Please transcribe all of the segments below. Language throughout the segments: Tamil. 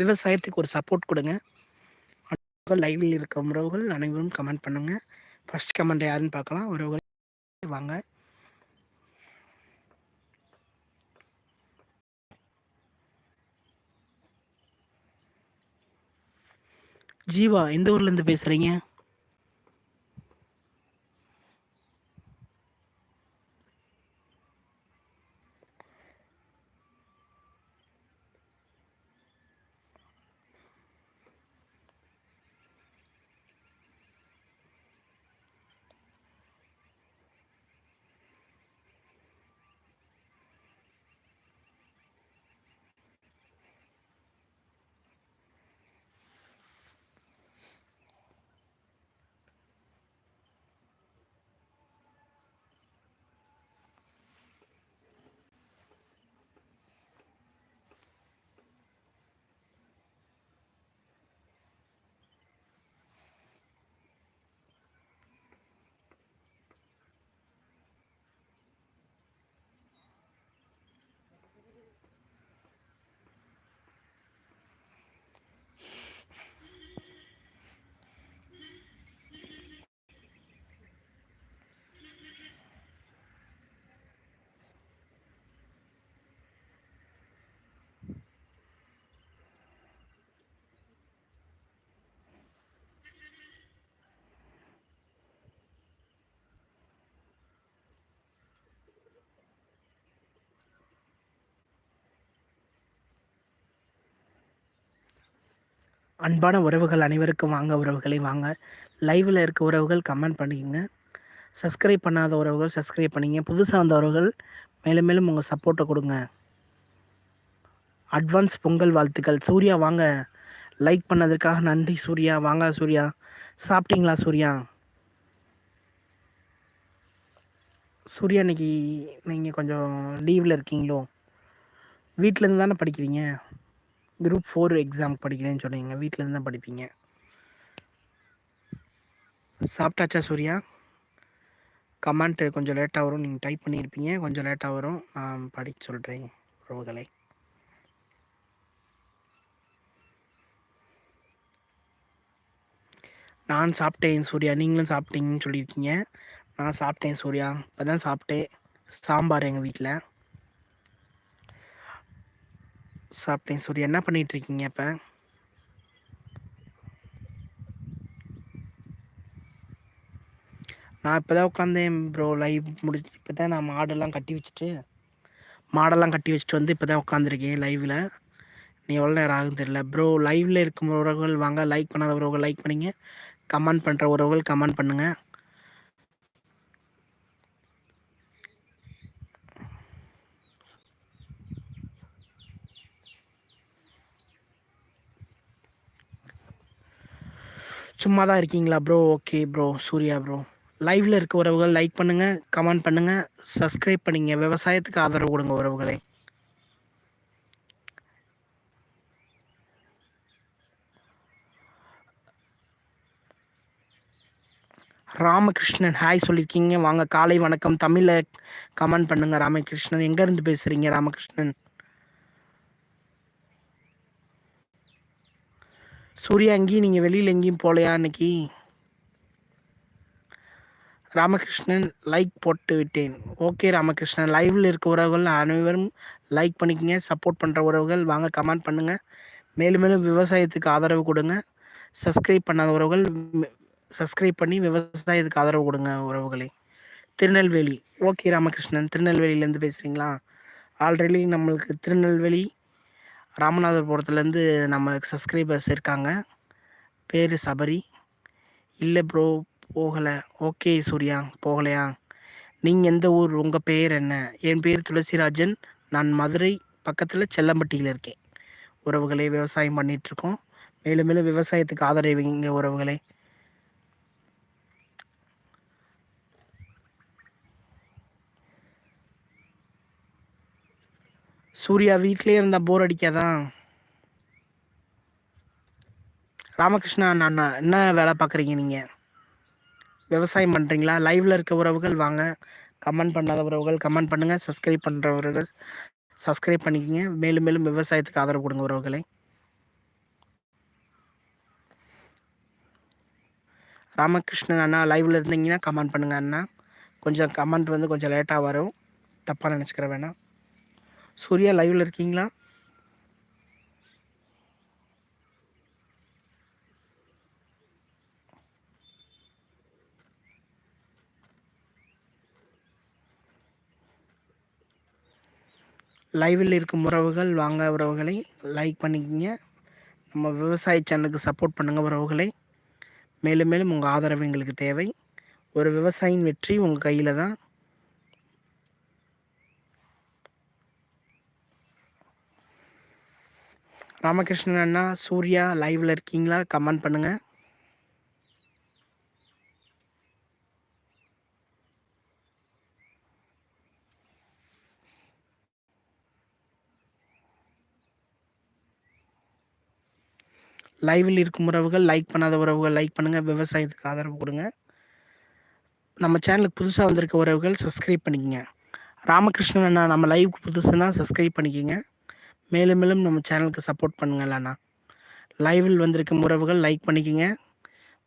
விவசாயத்துக்கு ஒரு சப்போர்ட் கொடுங்க. லைவில் இருக்க உறவுகள் அனைவரும் கமெண்ட் பண்ணுங்க. ஃபர்ஸ்ட் கமெண்ட் யாருன்னு பார்க்கலாம். உறவுகள் வாங்க. ஜீவா எந்த ஊர்லேருந்து பேசுகிறீங்க அன்பான உறவுகள் அனைவருக்கும் வாங்க உறவுகளை வாங்க. லைவில் இருக்க உறவுகள் கமெண்ட் பண்ணிக்கோங்க. சப்ஸ்கிரைப் பண்ணாத உறவுகள் சப்ஸ்கிரைப் பண்ணிங்க. புதுசாக வந்த உறவுகள் மேலும் மேலும் உங்கள் சப்போர்ட்டை கொடுங்க. அட்வான்ஸ் பொங்கல் வாழ்த்துக்கள். சூர்யா வாங்க. லைக் பண்ணதற்காக நன்றி சூர்யா. வாங்க சூர்யா. சாப்பிட்டீங்களா சூர்யா? சூர்யா இன்னைக்கு நீங்கள் கொஞ்சம் லீவில் இருக்கீங்களோ? வீட்டிலேருந்து தானே படிக்கிறீங்க? குரூப் ஃபோர் எக்ஸாம் படிக்கிறேன்னு சொன்னீங்க. வீட்டிலேருந்து தான் படிப்பீங்க. சாப்பிட்டாச்சா சூர்யா? கமெண்ட் கொஞ்சம் லேட்டாக வரும். நீங்கள் டைப் பண்ணியிருப்பீங்க. கொஞ்சம் லேட்டாக வரும். நான் படிக்க சொல்கிறேன் உறவுகளை நான் சாப்பிட்டேன் சூர்யா. நீங்களும் சாப்பிட்டீங்கன்னு சொல்லியிருக்கீங்க. நான் சாப்பிட்டேன் சூர்யா. இப்போ தான் சாப்பிட்டேன். சாம்பார் எங்கள் வீட்டில் சாப்பிட்டேன் சூர்யா என்ன பண்ணிகிட்ருக்கீங்க இருக்கீங்க இப்போ? நான் இப்போ தான் உட்காந்தேன் ப்ரோ லைவ் முடிச்சு இப்போ தான் நான் மாடெல்லாம் கட்டி வச்சுட்டு மாடெல்லாம் கட்டி வச்சுட்டு வந்து இப்போ தான் உட்காந்துருக்கேன் லைவில் நீ எவ்வளோ நேரம் ஆகும் தெரியல. ப்ரோ லைவில் இருக்கும் உறவுகள் வாங்க லைக் பண்ணாத உறவுகள் லைக் பண்ணிங்க. கமெண்ட் பண்ணுற உறவுகள் கமெண்ட் பண்ணுங்கள் சும்மா தான் இருக்கீங்களா bro okay bro Surya bro லைவில் இருக்க உறவுகள் லைக் பண்ணுங்கள் கமெண்ட் பண்ணுங்கள் சப்ஸ்கிரைப் பண்ணிங்க. விவசாயத்துக்கு ஆதரவு கொடுங்க உறவுகளை. ராமகிருஷ்ணன் ஹாய் சொல்லியிருக்கீங்க வாங்க காலை வணக்கம். தமிழில் கமெண்ட் பண்ணுங்க ராமகிருஷ்ணன். எங்கேருந்து பேசுகிறீங்க ராமகிருஷ்ணன்? சூர்யா எங்கேயும் நீங்கள் வெளியில் எங்கேயும் போகலையா அன்னைக்கு? ராமகிருஷ்ணன் லைக் போட்டு விட்டேன். ஓகே ராமகிருஷ்ணன். லைவில் இருக்க உறவுகள் அனைவரும் லைக் பண்ணிக்கங்க சப்போர்ட் பண்ணுற உறவுகள். வாங்க கமெண்ட் பண்ணுங்கள் மேலும் மேலும் விவசாயத்துக்கு ஆதரவு கொடுங்க. சப்ஸ்கிரைப் பண்ணாத உறவுகள் சப்ஸ்கிரைப் பண்ணி விவசாயத்துக்கு ஆதரவு கொடுங்க உறவுகளே. திருநெல்வேலி. ஓகே ராமகிருஷ்ணன். திருநெல்வேலியிலேருந்து பேசுகிறீங்களா ஆல்ரெடி நம்மளுக்கு திருநெல்வேலி ராமநாதபுரத்துலேருந்து நம்ம சப்ஸ்கிரைபர்ஸ் இருக்காங்க. பேர் சபரி. இல்லை ப்ரோ போகலை. ஓகே சூர்யா போகலையா? நீங்கள் எந்த ஊர் உங்கள் பேர் என்ன? என் பேர் துளசிராஜன். நான் மதுரை பக்கத்தில் செல்லம்பட்டியில் இருக்கேன். உறவுகளே விவசாயம் பண்ணிகிட்ருக்கோம் மேலும் மேலும் விவசாயத்துக்கு ஆதரவுங்க உறவுகளே. சூர்யா வீட்லேயே இருந்தால் போர் அடிக்காதான் ராமகிருஷ்ணா அண்ணா என்ன வேலை பார்க்குறீங்க நீங்கள் விவசாயம் பண்ணுறீங்களா லைவில் இருக்க உறவுகள் வாங்க. கமெண்ட் பண்ணாத உறவுகள் கமெண்ட் பண்ணுங்கள் சப்ஸ்கிரைப் பண்ணுறவர்கள் சப்ஸ்கிரைப் பண்ணிக்கோங்க. மேலும் மேலும் விவசாயத்துக்கு ஆதரவு கொடுங்க உறவுகளை. ராமகிருஷ்ணன் அண்ணா லைவில் இருந்தீங்கன்னா கமெண்ட் பண்ணுங்க அண்ணா. கொஞ்சம் கமெண்ட் வந்து கொஞ்சம் லேட்டாக வரும். தப்பாக நினச்சிக்கிற வேணாம். சூர்யா லைவில் இருக்கீங்களா? லைவில் இருக்கும் உறவுகள் வாங்க உறவுகளை லைக் பண்ணிக்கிங்க. நம்ம விவசாய சேனலுக்கு சப்போர்ட் பண்ணுங்கள் உறவுகளை. மேலும் மேலும் உங்கள் ஆதரவு எங்களுக்கு தேவை. ஒரு விவசாயியின் வெற்றி உங்கள் கையில் தான். ராமகிருஷ்ணன் அண்ணா சூர்யா லைவில் இருக்கீங்களா? கமெண்ட் பண்ணுங்கள் லைவில் இருக்கும் உறவுகள் லைக் பண்ணாத உறவுகள் லைக் பண்ணுங்கள் விவசாயத்துக்கு ஆதரவு கொடுங்க. நம்ம சேனலுக்கு புதுசாக வந்திருக்க உறவுகள் சப்ஸ்கிரைப் பண்ணிக்கங்க. ராமகிருஷ்ணன் அண்ணா நம்ம லைவுக்கு புதுசுன்னா சப்ஸ்கிரைப் பண்ணிக்கோங்க. மேலும் மேலும் நம்ம சேனலுக்கு சப்போர்ட் பண்ணுங்கள் அண்ணா லைவில் வந்திருக்கும் உறவுகள் லைக் பண்ணிக்கோங்க.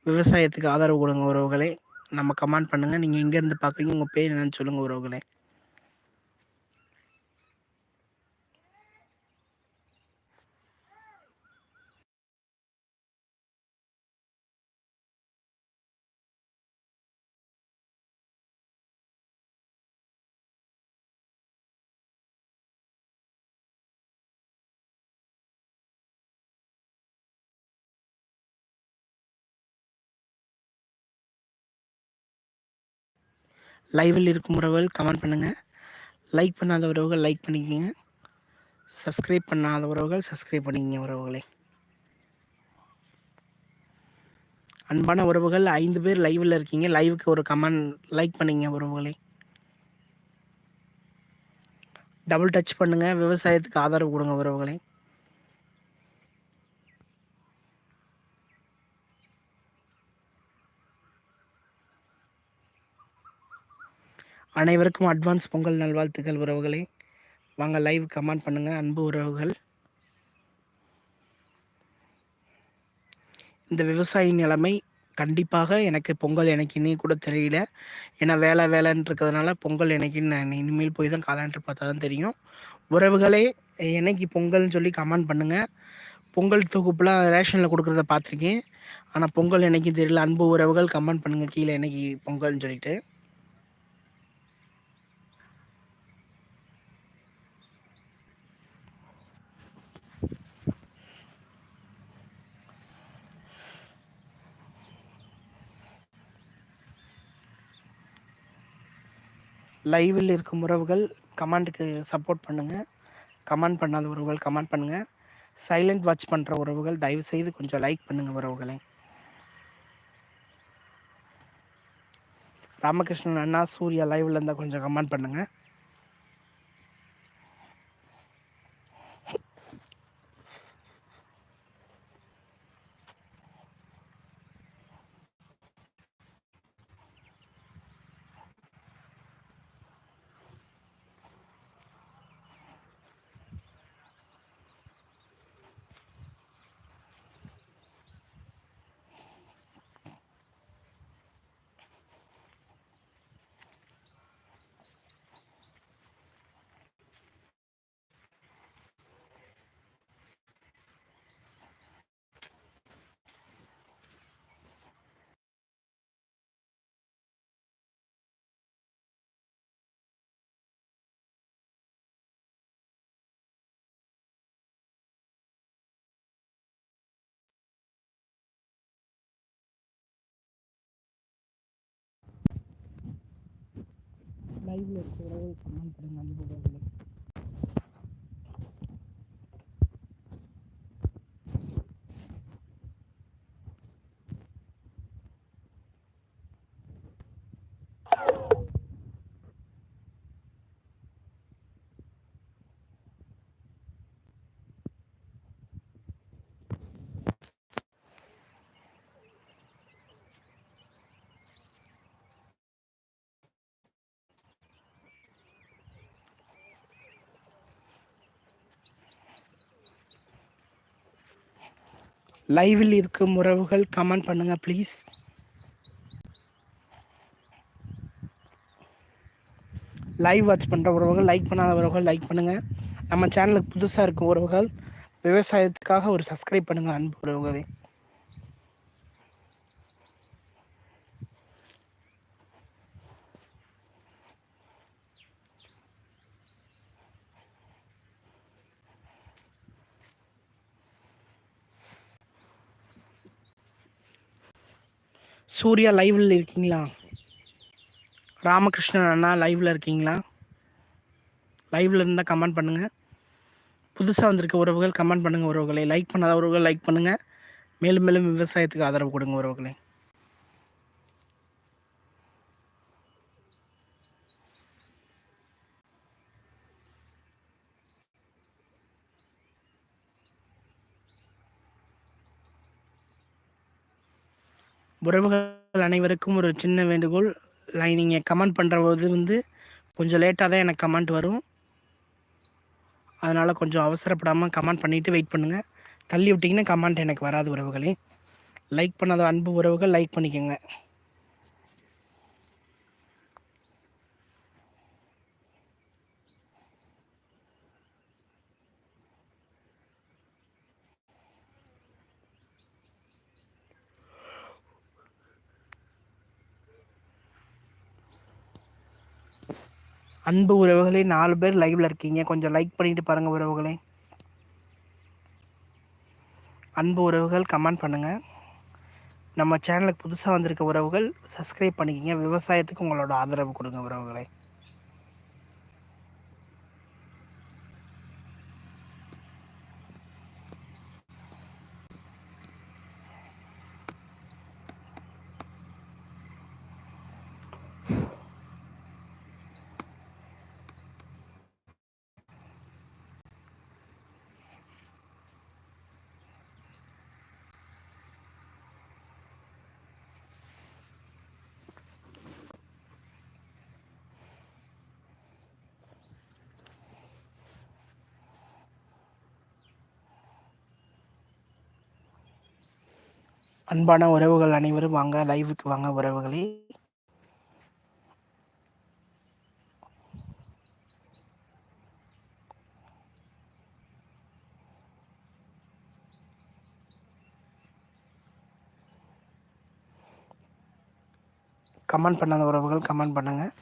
விவசாயத்துக்கு ஆதரவு கொடுங்க உறவுகளே. நம்ம கமெண்ட் பண்ணுங்கள் நீங்கள் எங்கேருந்து பார்க்குறீங்க உங்கள் பேர் என்னன்னு சொல்லுங்கள் உறவுகளே. லைவில் இருக்கும் உறவுகள் கமெண்ட் பண்ணுங்கள் லைக் பண்ணாத உறவுகள் லைக் பண்ணிக்கோங்க. சப்ஸ்கிரைப் பண்ணாத உறவுகள் சப்ஸ்கிரைப் பண்ணிக்கங்க உறவுகளே. அன்பான உறவுகள் ஐந்து பேர் லைவில் இருக்கீங்க. லைவுக்கு ஒரு கமெண்ட் லைக் பண்ணிங்க உறவுகளே. டபுள் டச் பண்ணுங்கள் விவசாயத்துக்கு ஆதரவு கொடுங்க உறவுகளே. அனைவருக்கும் அட்வான்ஸ் பொங்கல் நல்வாழ்த்துக்கள் உறவுகளே. வாங்க லைவ் கமெண்ட் பண்ணுங்கள் அன்பு உறவுகள். இந்த விவசாயி நிலைமை கண்டிப்பாக எனக்கு பொங்கல் எனக்கு இனி கூட தெரியல. ஏன்னா வேலை வேலைன்னு இருக்கிறதுனால பொங்கல் எனக்கு நான் இனிமேல் போய் தான் காலாண்டர் பார்த்தா தான் தெரியும். உறவுகளே என்னைக்கு பொங்கல்னு சொல்லி கமெண்ட் பண்ணுங்கள் பொங்கல் தொகுப்பில் ரேஷனில் கொடுக்குறத பார்த்துருக்கேன். ஆனால் பொங்கல் என்னைக்கும் தெரியல. அன்பு உறவுகள் கமெண்ட் பண்ணுங்கள் கீழே என்னைக்கு பொங்கல்னு சொல்லிட்டு. லைவில் இருக்கும் உறவுகள் கமெண்ட்டுக்கு சப்போர்ட் பண்ணுங்கள் கமெண்ட் பண்ணாத உறவுகள் கமெண்ட் பண்ணுங்கள் சைலண்ட் வாட்ச் பண்ணுற உறவுகள் தயவுசெய்து கொஞ்சம் லைக் பண்ணுங்கள் உறவுகளை. ராமகிருஷ்ணன் அண்ணா சூர்யா லைவில் இருந்தால் கொஞ்சம் கமெண்ட் பண்ணுங்கள் லைவ்ல இருக்கிறவங்க கமெண்ட் பண்ணுங்க அனுபவங்களை லைவில் இருக்கும் உறவுகள் கமெண்ட் பண்ணுங்கள் ப்ளீஸ் லைவ் வாட்ச் பண்ணுற உறவுகள் லைக் பண்ணாத உறவுகள் லைக் பண்ணுங்கள் நம்ம சேனலுக்கு புதுசாக இருக்கும் உறவுகள் விவசாயத்துக்காக ஒரு சப்ஸ்கிரைப் பண்ணுங்கள் அன்பு உறவுகளே. சூர்யா லைவில் இருக்கீங்களா? ராமகிருஷ்ணன் அண்ணா லைவில் இருக்கீங்களா? லைவில் இருந்தால் கமெண்ட் பண்ணுங்கள் புதுசாக வந்திருக்க உறவுகள் கமெண்ட் பண்ணுங்கள் உறவுகளை. லைக் பண்ணாத உறவுகள் லைக் பண்ணுங்கள் மேலும் மேலும் விவசாயத்துக்கு ஆதரவு கொடுங்க உறவுகளை. உறவுகள் அனைவருக்கும் ஒரு சின்ன வேண்டுகோள். நீங்கள் கமெண்ட் பண்ணுற போது வந்து கொஞ்சம் லேட்டாக தான் எனக்கு கமெண்ட் வரும். அதனால் கொஞ்சம் அவசரப்படாமல் கமெண்ட் பண்ணிவிட்டு வெயிட் பண்ணுங்கள் தள்ளி விட்டிங்கன்னா கமெண்ட் எனக்கு வராது உறவுகளே. லைக் பண்ணாத அன்பு உறவுகள் லைக் பண்ணிக்கோங்க. அன்பு உறவுகளே நாலு பேர் லைவில் இருக்கீங்க. கொஞ்சம் லைக் பண்ணிட்டு பாருங்கள் உறவுகளே. அன்பு உறவுகள் கமெண்ட் பண்ணுங்கள் நம்ம சேனலுக்கு புதுசாக வந்திருக்க உறவுகள் சப்ஸ்கிரைப் பண்ணிக்கிங்க. விவசாயத்துக்கு உங்களோட ஆதரவு கொடுங்க உறவுகளை. அன்பான உறவுகள் அனைவரும் வாங்க லைவுக்கு வாங்க உறவுகளே. கமெண்ட் பண்ணாத உறவுகள் கமெண்ட் பண்ணுங்கள்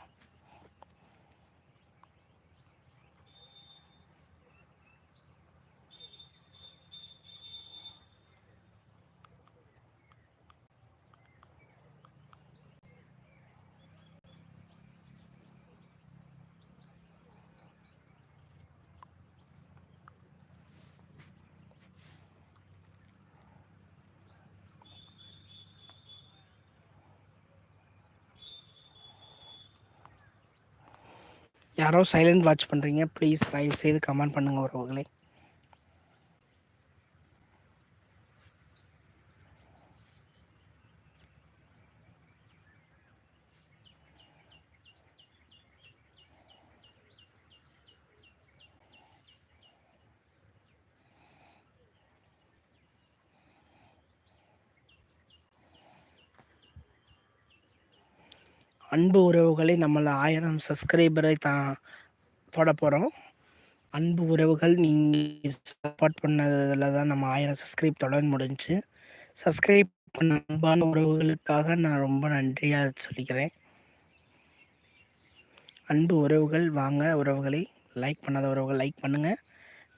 யாரோ சைலண்ட் வாட்ச் பண்ணுறீங்க ப்ளீஸ் தயவு செய்து கமெண்ட் பண்ணுங்கள் உறவுகளே அன்பு உறவுகளை நம்மளை ஆயிரம் சப்ஸ்கிரைபரை தான் போட போகிறோம் அன்பு உறவுகள் நீங்கள் சப்போர்ட் பண்ணதில் தான் நம்ம ஆயிரம் சப்ஸ்கிரைப் தொடர்ந்து முடிஞ்சு. சப்ஸ்கிரைப் பண்ண அன்பான உறவுகளுக்காக நான் ரொம்ப நன்றியாக சொல்லிக்கிறேன். அன்பு உறவுகள் வாங்க உறவுகளை லைக் பண்ணாத உறவுகள் லைக் பண்ணுங்கள்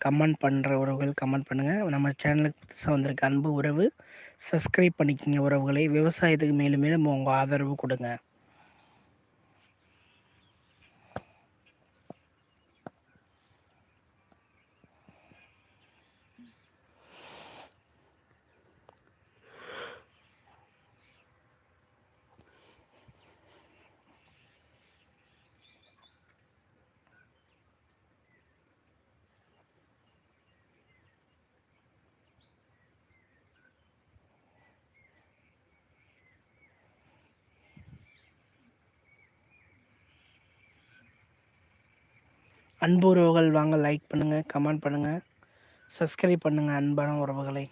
கமெண்ட் பண்ணுற உறவுகள் கமெண்ட் பண்ணுங்கள் நம்ம சேனலுக்கு புதுசாக வந்திருக்க அன்பு உறவு சப்ஸ்கிரைப் பண்ணிக்கிங்க உறவுகளை. விவசாயத்துக்கு மேலும் மேலும் உங்கள் ஆதரவு கொடுங்க. அன்பு உறவுகள் வாங்க லைக் பண்ணுங்கள் கமெண்ட் பண்ணுங்கள் சப்ஸ்கிரைப் பண்ணுங்கள் அன்பான உறவுகளை.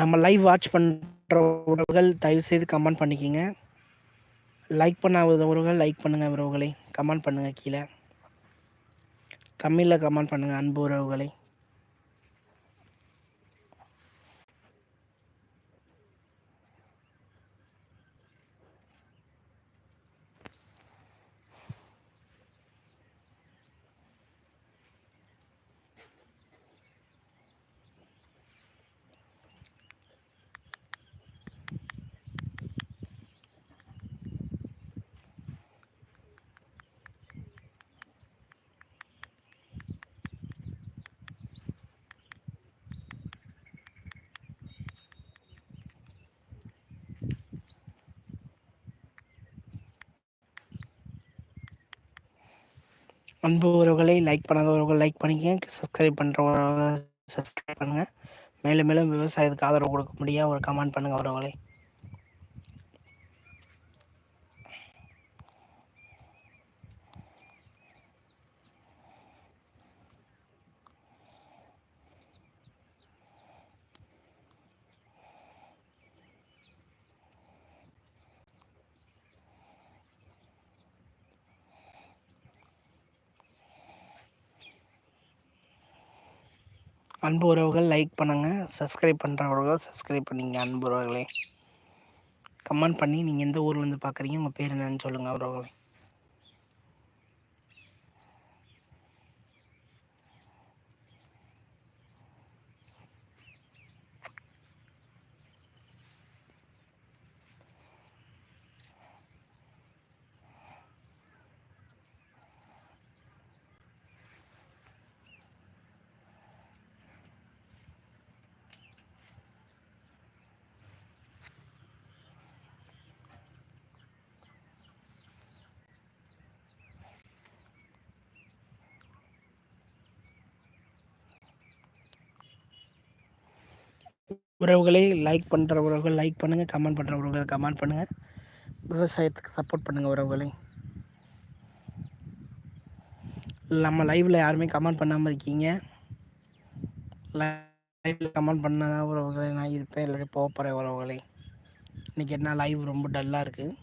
நம்ம லைவ் வாட்ச் பண்ணுற உறவுகள் தயவுசெய்து கமெண்ட் பண்ணிக்கிங்க. லைக் பண்ணாத உறவுகள் லைக் பண்ணுங்கள் உறவுகளை. கமெண்ட் பண்ணுங்கள் கீழே. தமிழில் கமெண்ட் பண்ணுங்கள் அன்பு உறவுகளை. அன்பு உறவுகளை லைக் பண்ணாதவர்கள் லைக் பண்ணிக்கங்க. சப்ஸ்கிரைப் பண்ணுறவங்க சப்ஸ்கிரைப் பண்ணுங்கள் மேலும் மேலும் விவசாயத்துக்கு ஆதரவு கொடுக்க முடியாது ஒரு கமெண்ட் பண்ணுங்கள் உறவுகளை. அன்பு உறவுகள் லைக் பண்ணுங்கள் சப்ஸ்கிரைப் பண்ணுறவர்கள் சப்ஸ்கிரைப் பண்ணிங்க அன்பு உறவுகளே. கமெண்ட் பண்ணி நீங்கள் எந்த ஊர்லேருந்து பார்க்குறீங்க உங்கள் பேர் என்னன்னு சொல்லுங்கள் உறவுகளே. உறவுகளை லைக் பண்ணுற உறவுகள் லைக் பண்ணுங்கள் கமெண்ட் பண்ணுற உறவுகள் கமெண்ட் பண்ணுங்கள் விவசாயத்துக்கு சப்போர்ட் பண்ணுங்கள் உறவுகளை. நம்ம லைவில் யாருமே கமெண்ட் பண்ணாமல் இருக்கீங்க. லைவில் கமெண்ட் பண்ணாதான் உறவுகளை நான் இருப்பேன் இல்லாட்டி போக போகிறேன் உறவுகளை. இன்றைக்கி என்ன லைவ் ரொம்ப டல்லாக இருக்குது